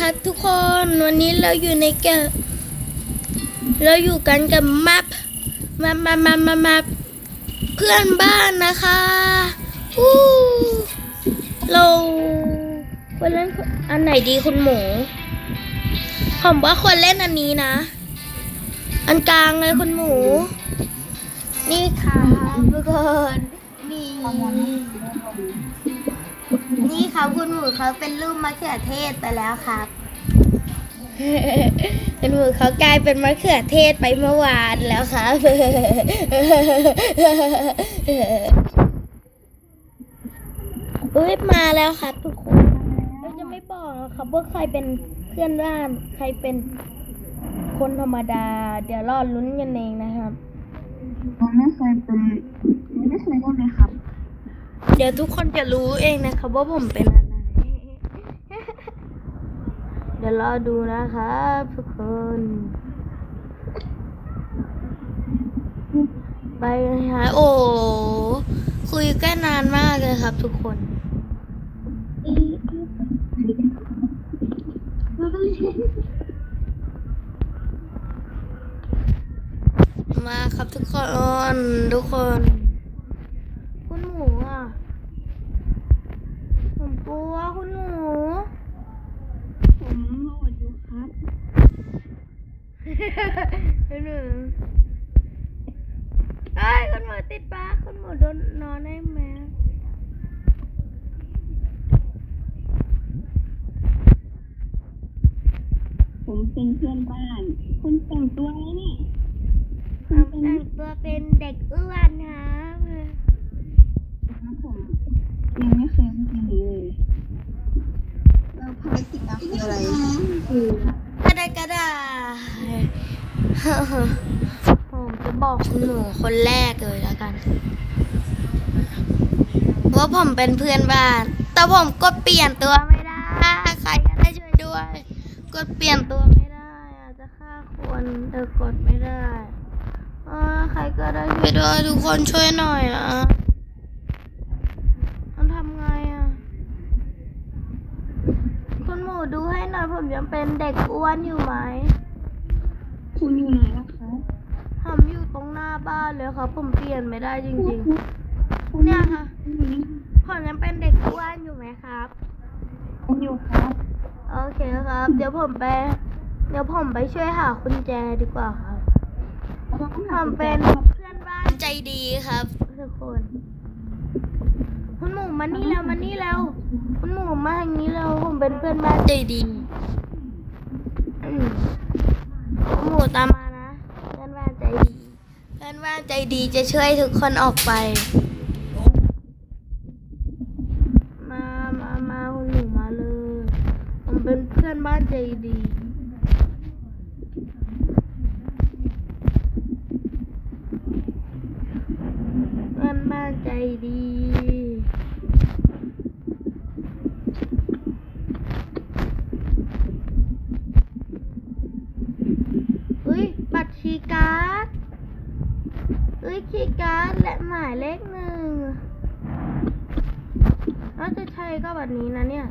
ครับทุกคนวันนี้เราอยู่ในเกมเราอยู่กันกับมัพมามามามามาเพื่อนบ้านนะคะอู้เราควรเล่นอันไหนดีคุณหมูผมว่าควรเล่นอันนี้นะ อันกลางเลยคุณหมู นี่ค่ะทุกคนนี่ นี่ครับคุณหมูเขาเป็นรูปมะเขือเทศไปแล้วครับคุณหมูเขากลายเป็นมะเขือเทศไปเมื่อวานแล้วครับอุ้ยมาแล้วครับทุกคนเราจะไม่บอกนะครับว่าใครเป็นเพื่อนบ้านใครเป็นคนธรรมดา เดี๋ยวรอลุ้นกันเองนะครับผมไม่เคยเป็นไม่เคยได้ไหมครับ เดี๋ยวทุกคนจะรู้เองนะครับว่าผมเป็นอะไร เดี๋ยวรอดูนะครับทุกคน ไปเลยฮะโอ้ คุยกันนานมากเลยครับทุกคนมาครับทุกคน ทุกคน คุณหมูอะ กลัวคุณหมูผมโหลดอยู่ครับคุณหมูเอ้ยคุณหมูติดปากคุณหมูโดนนอนได้ไหมผมเป็นเพื่อนบ้าน คุณแต่งตัวไงนี่ทำแต่งตัวเป็นเด็กอ้วนครับครับผมยังไม่เคยเล่นเลยเราภ กิจเราคืออะไรกระดากระดาผมจะบอกคุณหมูคนแรกเลยแล้วกันว่าผมเป็นเพื่อนบ้าน แต่ผมกดเปลี่ยนตัวไม่ได้ ใครก็ได้ช่วยด้วย กดเปลี่ยนตัวไม่ได้อาจจะฆ่าคนแต่กดไม่ได้ใครก็ได้ช่วยด้วยทุกคนช่วยหน่อยอะมันทำไงอะ คุณ หมูดูให้หน่อยผมยังเป็นเด็กอ้วนอยู่ไหม คุณอยู่ไหนล่ะครับผมอยู่ตรงหน้าบ้านเลยครับผมเปลี่ยนไม่ได้จริงคุณๆเนี่ยค่ะคุณอยู่นี่ผมยังเป็นเด็กอ้วนอยู่ไหมครับ คุณอยู่ครับโอเคครับ เดี๋ยวผมไป เดี๋ยวผมไปช่วยหากุญแจดีกว่าครับผมเป็นเพื่อนบ้านใจดีครับทุกคน คุณหมูมานี่แล้วมานี่แล้ว คุณหมูมาทางนี้แล้วผมเป็นเพื่อนบ้านใจดีอืมคุณ หมูตามมานะเพื่อนบ้านใจดีเพื่อนบ้านใจดีจะช่วยทุกคนออกไป มามามาคุณหนูมาเลยผมเป็นเพื่อนบ้านใจดี เพื่อนบ้านใจดี เฮ้ย บัตรคีย์การ์ด เฮ้ยคีย์การ์ดและหมายเลขหนึ่งน่าจะใช่ก็แบบนี้นะเนี่ย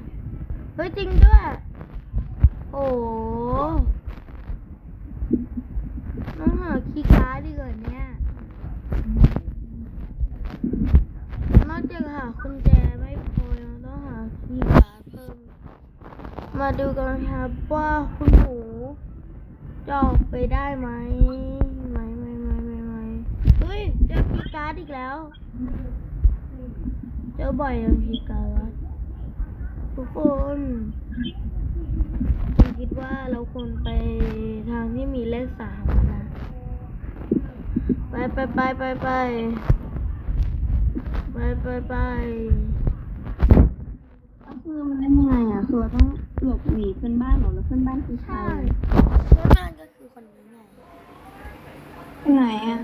เฮ้ยจริงด้วย โอ้ต้องหาคีย์การ์ดดีกว่าเนี่ย นอกจากหากุญแจไม่พอยังต้องหาคีย์การ์ดเพิ่ม มาดูกันครับว่าคุณหมูจะออกไปได้ไหมไม่ไม่ไม่ไม่เฮ้ยเจอคีย์ การ์ดอีกแล้ว เจอบ่อยยังคีย์การ์ดวะทุกคนผมคิดว่าเราควรไปทางที่มีเลขสามอะนะ ไปไปไปไปไปไปไปไปก็คือมันเล่นยังไงอะคือเราต้องหลบหนีเพื่อนบ้านเหรอแล้วเพื่อนบ้านคือใครใช่เพื่อนบ้านก็คือคนนี้ไงไปไหนอะ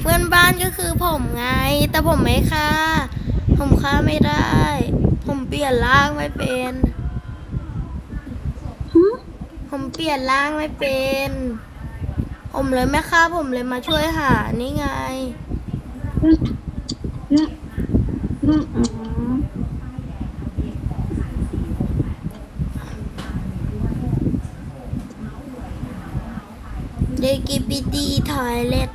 เพื่อนบ้านก็คือผมไง แต่ผมไม่ฆ่า ผมฆ่าไม่ได้ ผมเปลี่ยนร่างไม่เป็น ผมเปลี่ยนร่างไม่เป็น ผมเลยไม่ฆ่าผมเลยมาช่วยหานี่ไงแล้วแล้วแล้วอ๋อ LGBT toilet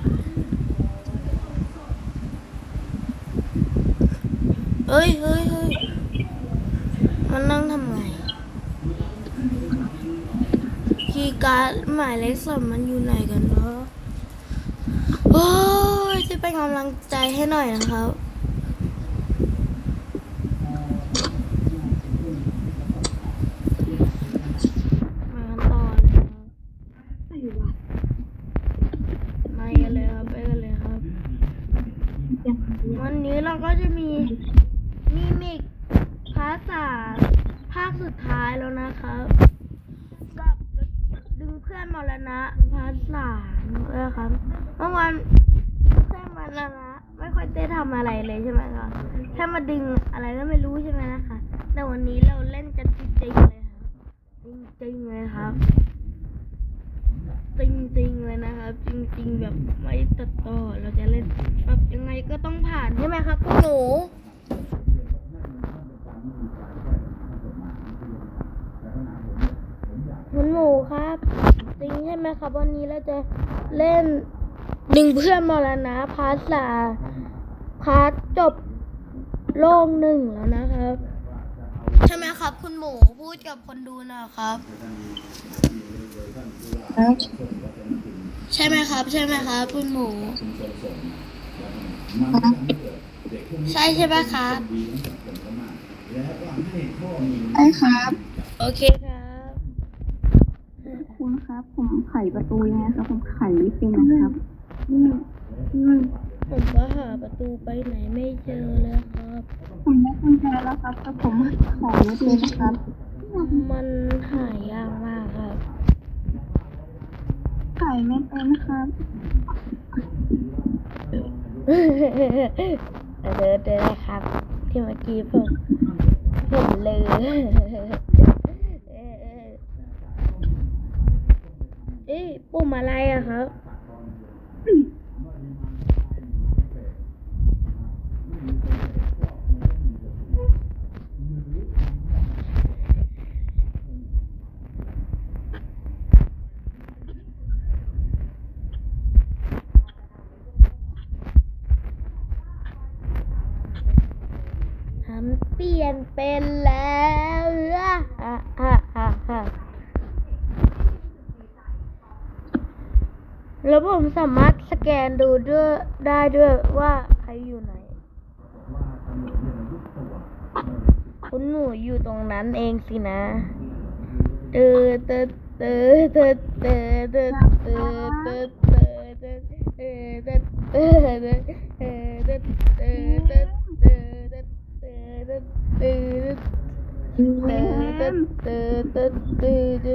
เฮ้ยเฮ้ยเฮ้ยมันนั่งทำไงคีย์การ์ดหมายเลขสองมันอยู่ไหนกันเนาะโอ้ยจะเป็นกำลังใจให้หน่อยนะครับ มากันต่อเลยครับ ไปวะ มากันเลยครับ ไปกันเลยครับ ยัง วันนี้เราก็จะมีมีมิกภาษาภาคสุดท้ายแล้วนะครับกับดึงเพื่อนม รณะภาษาด้วยครับเมื่อวานเพื่อนมรณะไม่ค่อยได้ทำอะไรเลยใช่ไหมคะแค่มาดึงอะไรก็ไม่รู้ใช่ไหมนะคะ แต่วันนี้เราเล่นกันจริงๆเลยครับจริงๆเลยครับจริงๆเลยนะครับ จริง ๆ แบบไม่ตัดต่อเราจะเล่นแบบยังไงก็ต้องผ่านใช่ไหมครับคุณหนูคุณหมูครับ จริงใช่ไหม ครับ วันนี้เราจะเล่นดึงเพื่อนมรณะพาร์ทสามพาร์ทจบโลกหนึ่งแล้วนะครับ ใช่ไหมครับ คุณหมูพูดกับคนดูหนะครับครับ ใช่ไหมครับ ใช่ไหมครับ คุณหมู ใช่ใช่ไหมครับไอ้ครับ โอเคครับ คุณครับ ผมไข ประตูยังไงครับผมไขไม่เป็นนะครับนี่นี่ผมก็หาประตูไปไหนไม่เจอเลยครับผมได้กุญแจแล้วครับแต่ผมขอไม่เป็นะครับ มันหายยากมากครับไขไม่เป็นครับเดินเดินครับ ที่เมื่อกี้ผมผมเลย เอ๊ะปุ่มอะไรอะครับทำเปลี่ยนเป็นแล้วอะอะอะอะอะ แล้วผมสามารถสแกนดูด้วยได้ด้วยว่าใครอยู่ไหน คุณหนูอยู่ตรงนั้นเองสินะเตอเตอเตอเตอเตอเตอเตอเตอเตอเตอเตออเตอเตออเตอเตออเตอเตออเตอเตออเตอเตออเตอเออแม่ตื่นตื่นตื่นตื่นตื่นตื่น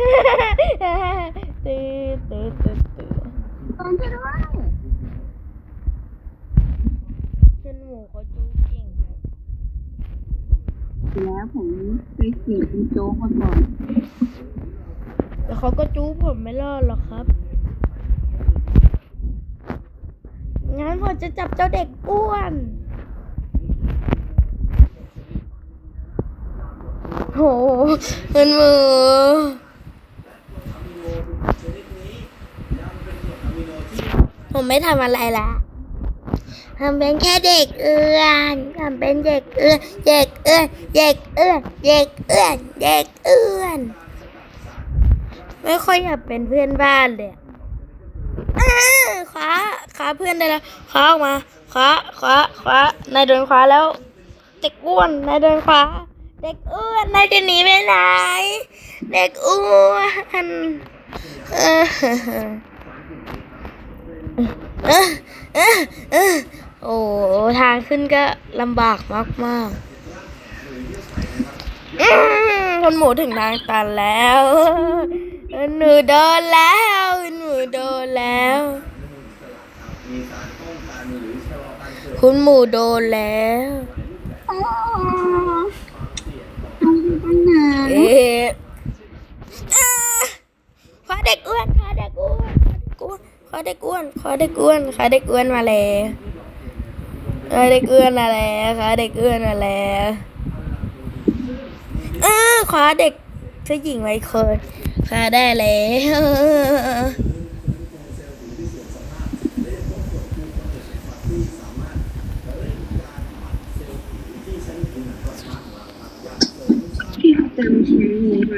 ตื่นตื่นตื่นตื่นตอนที่ด้วยเช่นหมูเขาจูเก่งครับแล้วผมไปเสียเป็นโจ๊กมาก่อนแต่เขาก็จูผมไม่รอดหรอกครับงั้นผมจะจับเจ้าเด็กอ้วนโหเป็นมือ ผมไม่ทำอะไรละทำเป็นแค่เด็กเอื้อนทำเป็นเด็กเอื้อนเด็กเอื้อนเด็กเอื้อนเด็กเอื้อนเด็กเอื้อน ไม่ค่อยอยากเป็นเพื่อนบ้านเลยอะอ้าขวาขวาเพื่อนได้แล้วขวาออกมาขวาขวาขวานายโดนขวาแล้วเด็กอ้วนนายโดนขวาเด็กอ้วนนายจะหนีไปไหนเด็กอ้วนเออเออเออเออ โอ้ทางขึ้นก็ลำบากมากมากๆอืมคนหมูถึงทางตันแล้วเอหนูโดนแล้วหนูโดนแล้ว คุณหมูโดนแล้วอ๋อทำตั้งนานเอ๊ะอ่าขอเด็กอ้วนขอเด็กอ้วน ขอเด็กอ้วนขอเด็กอ้วนขอเด็กอ้วนมาแล้วขอเด็กอ้วนมาแล้วขอเด็กอ้วนมาแล้วเออขอเด็กผู้หญิงไว้คนขอได้แล้วพี่จำฉันนี้ไหม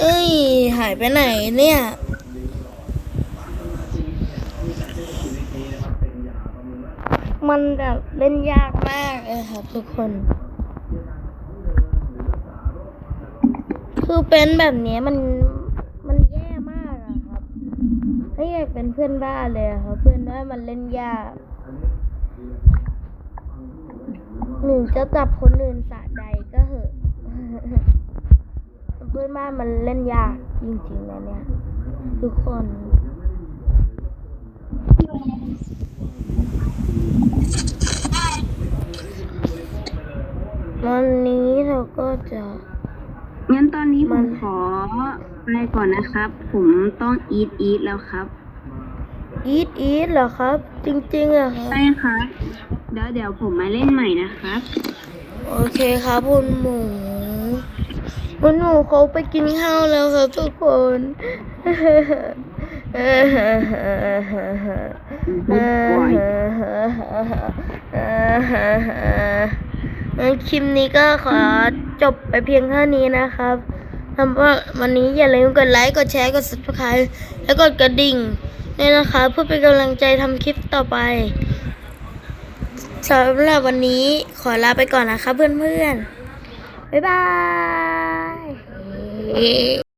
เอ้ย หายไปไหนเนี่ย มันแบบเล่นยากมากเลยครับทุกคน คือเป็นแบบนี้มันมันแย่มากอะครับไม่อยากเป็นเพื่อนบ้านเลยครับ เพื่อนบ้านมันเล่นยากหนึ่งจะจับคนอื่นสะใจก็เหอะเพื่อนบ้านมันเล่นยากจริงๆนะเนี่ย ทุกคน วันนี้เราก็จะงั้นตอนนี้ผมัมนขอไปก่อนนะครับ ผมต้องอีทอีทแล้วครับ อีทอีทเหรอครับ จริงๆอะครับใช่ครับเดี๋ยวเดี๋ยวผมมาเล่นใหม่นะครับ โอเคครับคุณหมูคุณหมูเขาไปกินข้าวแล้วครับทุกคนงั้น คลิปนี้ก็ขอจบไปเพียงเท่านี้นะครับทำว่าวันนี้อย่าลืมกดไลค์ กดแชร์ กด subscribe แล้วกดกระดิ่งด้วยนะคะเพื่อเป็นกำลังใจทำคลิปต่อไปสำหรับวันนี้ขอลาไปก่อนนะคะเพื่อนๆ บ๊ายบาย